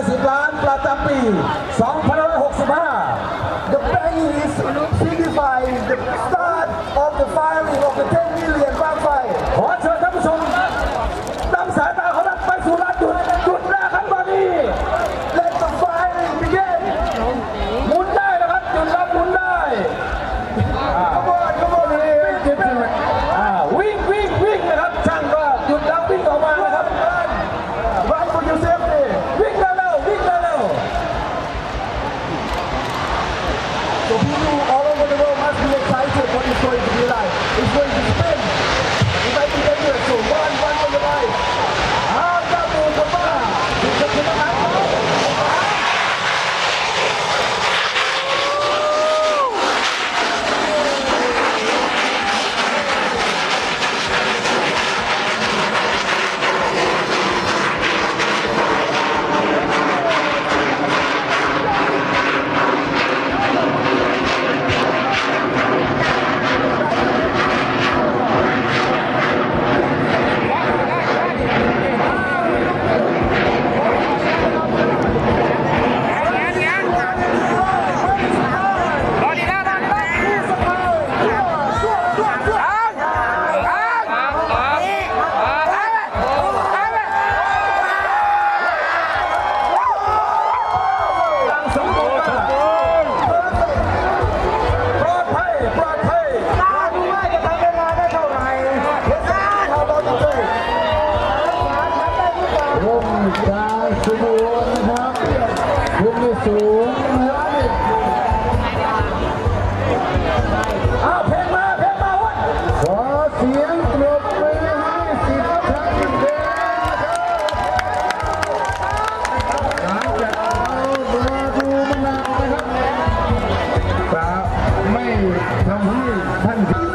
150 ล้านประจำปี 2 0 Burro ชาสูรนะครับยกนสูงนะคอาเพลมาเพลมาวัดขอเสียงปรบมือให้สิทธิ์ชัยเดชหลังจากเอาเบอดูมะนาวนะครับปรไม่ทำให้ท่าน